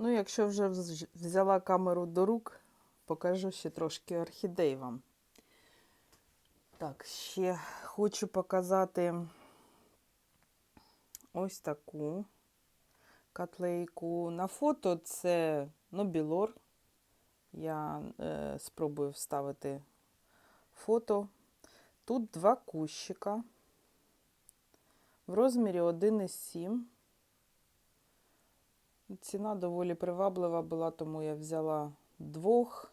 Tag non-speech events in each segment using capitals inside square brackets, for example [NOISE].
Ну, якщо вже взяла камеру до рук, покажу ще трошки орхідей вам. Так, ще хочу показати ось таку котлейку. На фото це нобілор. Я е, спробую вставити фото. Тут два кущика в розмірі 1,7. Ціна доволі приваблива була, тому я взяла двох.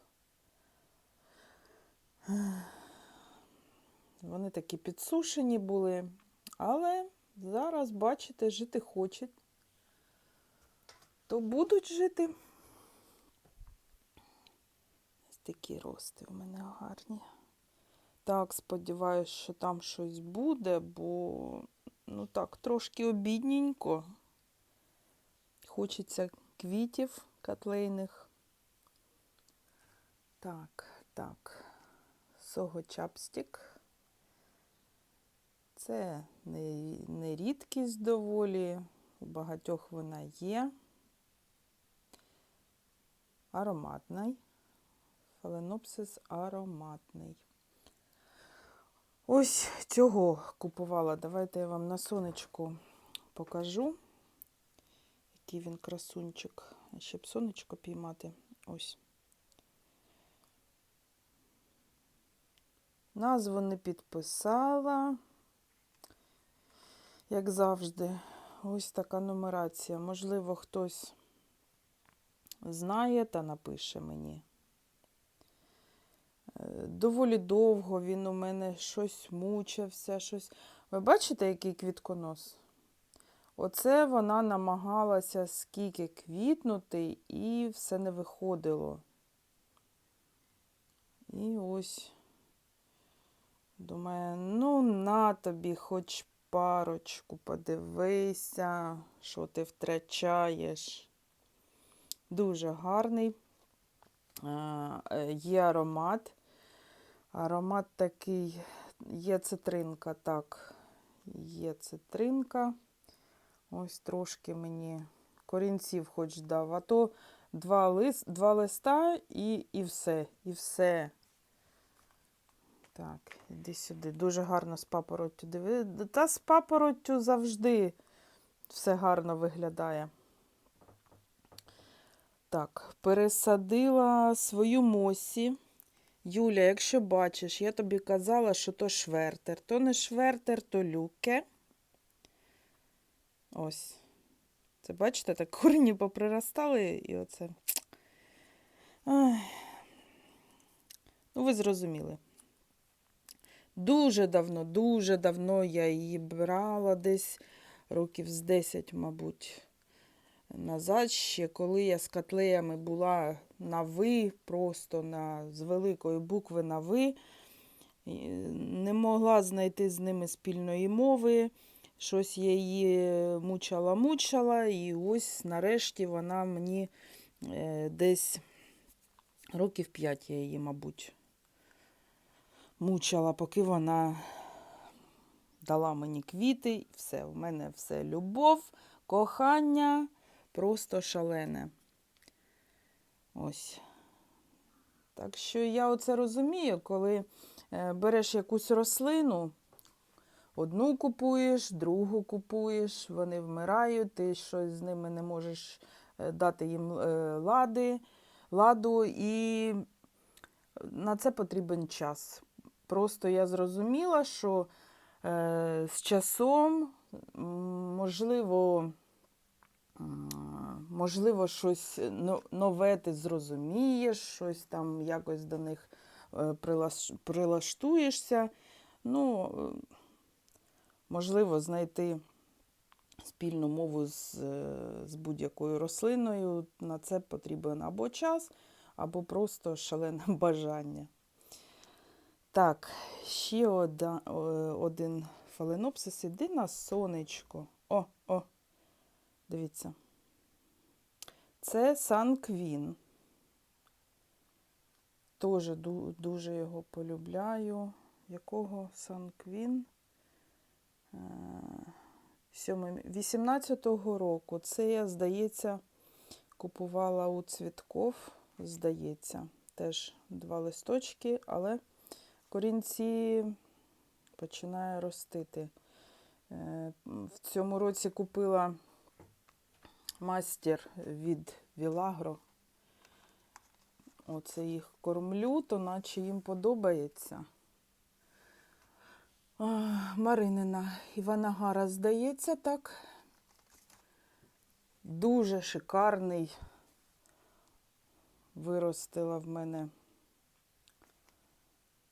Вони такі підсушені були, але зараз, бачите, жити хочуть. То будуть жити. Ось такі рости у мене гарні. Так, сподіваюся, що там щось буде, бо ну так, трошки обідненько. Хочеться квітів котлейних. Так, так. Сого чапстік. Це не, не рідкість доволі. У багатьох вона є. Ароматний. Фаленопсис ароматний. Ось цього купувала. Давайте я вам на сонечку покажу, який він красунчик. Ще б сонечко піймати. Ось. Назву не підписала, як завжди. Ось така нумерація. Можливо, хтось знає та напише мені. Е, Доволі довго він у мене щось мучився, щось. Ви бачите, який квітконос? Оце вона намагалася скільки квітнути, і все не виходило. І ось думаю, ну на тобі хоч парочку, подивися, що ти втрачаєш. Дуже гарний. Е, Є аромат. Аромат такий, є цитринка, так, є цитринка. Ось трошки мені корінців хоч дав. А то два, лист, два листа і, і все. І все. Так, іди сюди. Дуже гарно з папороттю. Диви. Та з папороттю завжди все гарно виглядає. Так, пересадила свою мосі. Юля, якщо бачиш, я тобі казала, що то швертер. То не швертер, то люке. Ось. Це бачите, так корені поприростали і оце. Ну, ви зрозуміли. Дуже давно, дуже давно я її брала десь років з 10, мабуть, назад ще, коли я з котлеями була на ви, просто на, з великої букви на ви. Не могла знайти з ними спільної мови. Щось я її мучала-мучала, і ось нарешті вона мені е, десь років 5 я її, мабуть, мучила, поки вона дала мені квіти. Все, в мене все любов, кохання, просто шалене. Ось. Так що я оце розумію, коли е, береш якусь рослину, одну купуєш, другу купуєш, вони вмирають, ти щось з ними не можеш е, дати їм е, лади, ладу, і на це потрібен час. Просто я зрозуміла, що е, з часом, можливо, можливо, щось нове ти зрозумієш, щось там якось до них прилаштуєшся. Ну, можливо, знайти спільну мову з, е, з будь-якою рослиною. На це потрібен або час, або просто шалене [LAUGHS] бажання. Так, ще ода, один фаленопсис. Іди на сонечко. О, о, дивіться. Це Санквін. Теж дуже його полюбляю. Якого Санквін? Е, 18-го року. Це я, здається, купувала у цвітков, здається, теж два листочки, але корінці починає ростити. Е, В цьому році купила мастер від Вілагро. Оце їх кормлю, то наче їм подобається. Маринина Івана Гара, здається, так. Дуже шикарний. Виростила в мене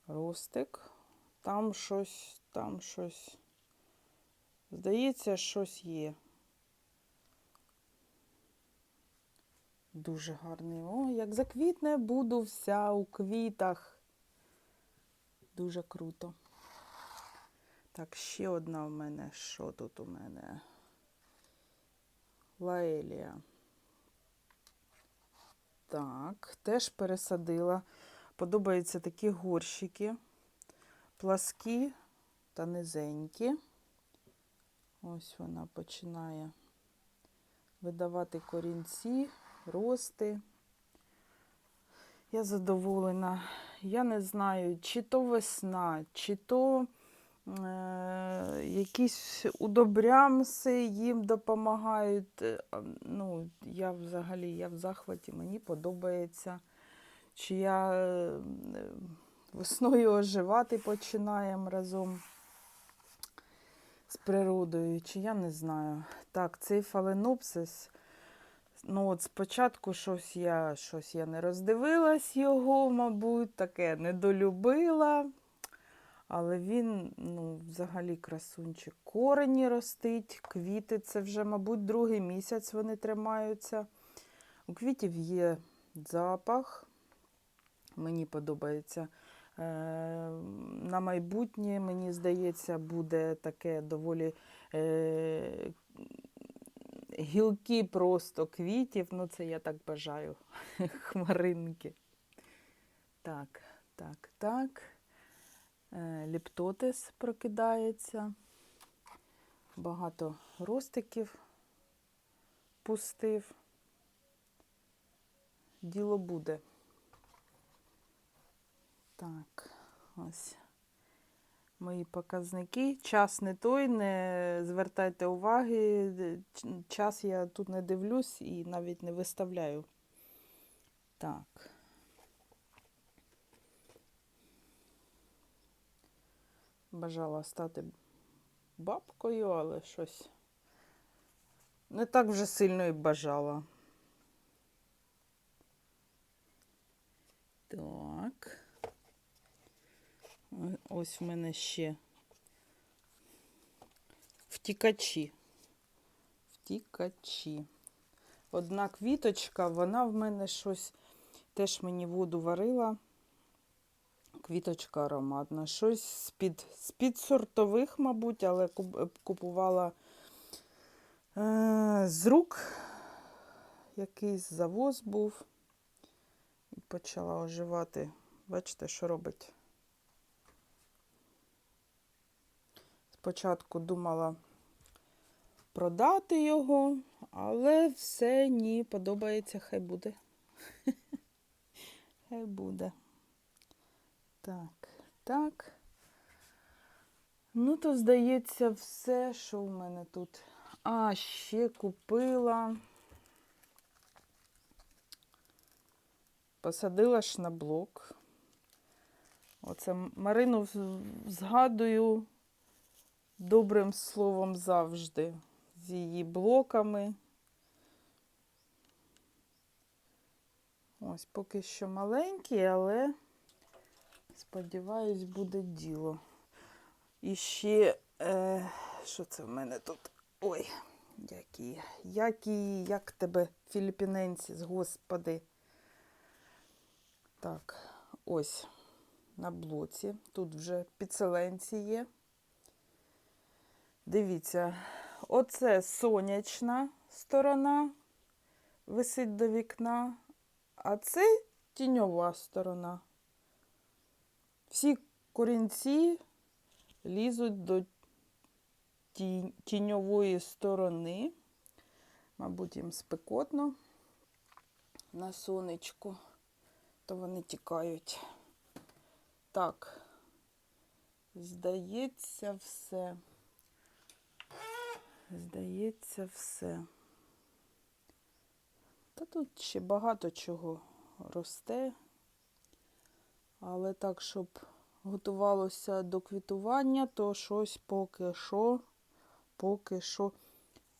ростик. Там щось, там щось. Здається, щось є. Дуже гарний. О, як заквітне, буду вся у квітах. Дуже круто. Так, ще одна в мене. Що тут у мене? Лаелія. Так, теж пересадила. Подобаються такі горщики. Пласкі та низенькі. Ось вона починає видавати корінці, рости. Я задоволена. Я не знаю, чи то весна, чи то якісь удобрямси їм допомагають. Е, Ну, я взагалі я в захваті, мені подобається. Чи я е, весною оживати починаємо разом з природою, чи я не знаю. Так, цей фаленопсис. Ну, от спочатку щось я, щось я не роздивилась його, мабуть, таке недолюбила. Але він, ну, взагалі, красунчик. Корені ростить, квіти це вже, мабуть, другий місяць вони тримаються. У квітів є запах. Мені подобається. Е, На майбутнє, мені здається, буде таке доволі е, гілки просто квітів. Ну, це я так бажаю. [LAUGHS] Хмаринки. Так, так, так. Е, Ліптотис прокидається. Багато ростиків пустив. Діло буде. Так, ось мої показники. Час не той, не звертайте уваги. Час я тут не дивлюсь і навіть не виставляю. Так. Бажала стати бабкою, але щось не так вже сильно і бажала. Так. Ось в мене ще втікачі. Втікачі. Одна квіточка, вона в мене щось теж мені воду варила. Квіточка ароматна. Щось з-під, сортових, мабуть, але купувала е, з рук. Якийсь завоз був. І почала оживати. Бачите, що робить. Спочатку думала продати його, але все ні, подобається, хай буде. [LAUGHS] Хай буде. Так, так. Ну, то, здається, все, що в мене тут. А, ще купила. Посадила ж на блок. Оце Марину згадую добрим словом завжди. З її блоками. Ось поки що маленький, але сподіваюсь, буде діло. І ще, е, що це в мене тут? Ой, які, які, як тебе, філіппіненці, господи. Так, ось на блоці. Тут вже підселенці є. Дивіться, оце сонячна сторона висить до вікна, а це тіньова сторона. Всі корінці лізуть до тіньової сторони. Мабуть, їм спекотно. на сонечку, то вони тікають. Так, здається, все. Здається, все. Та тут ще багато чого росте. Але так, щоб готувалося до квітування, то щось поки що, поки що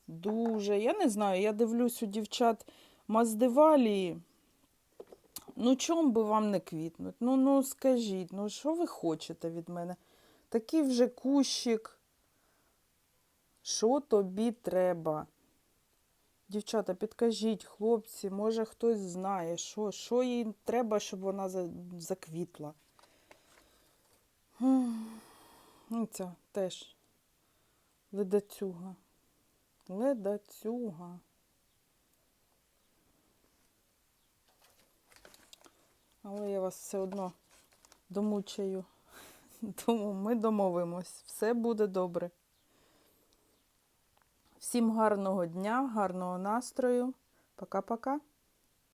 дуже. Я не знаю, я дивлюсь у дівчат маздивалії. Ну, чом би вам не квітнуть? Ну, ну скажіть, ну що ви хочете від мене? Такий вже кущик. Що тобі треба? Дівчата, підкажіть, хлопці, може хтось знає, що, що їй треба, щоб вона заквітла. М, Ну, ця теж ледацюга. Ледацюга. Але я вас все одно домучаю. [LAUGHS] Тому ми домовимось. Все буде добре. Всім гарного дня, гарного настрою. Пока-пока.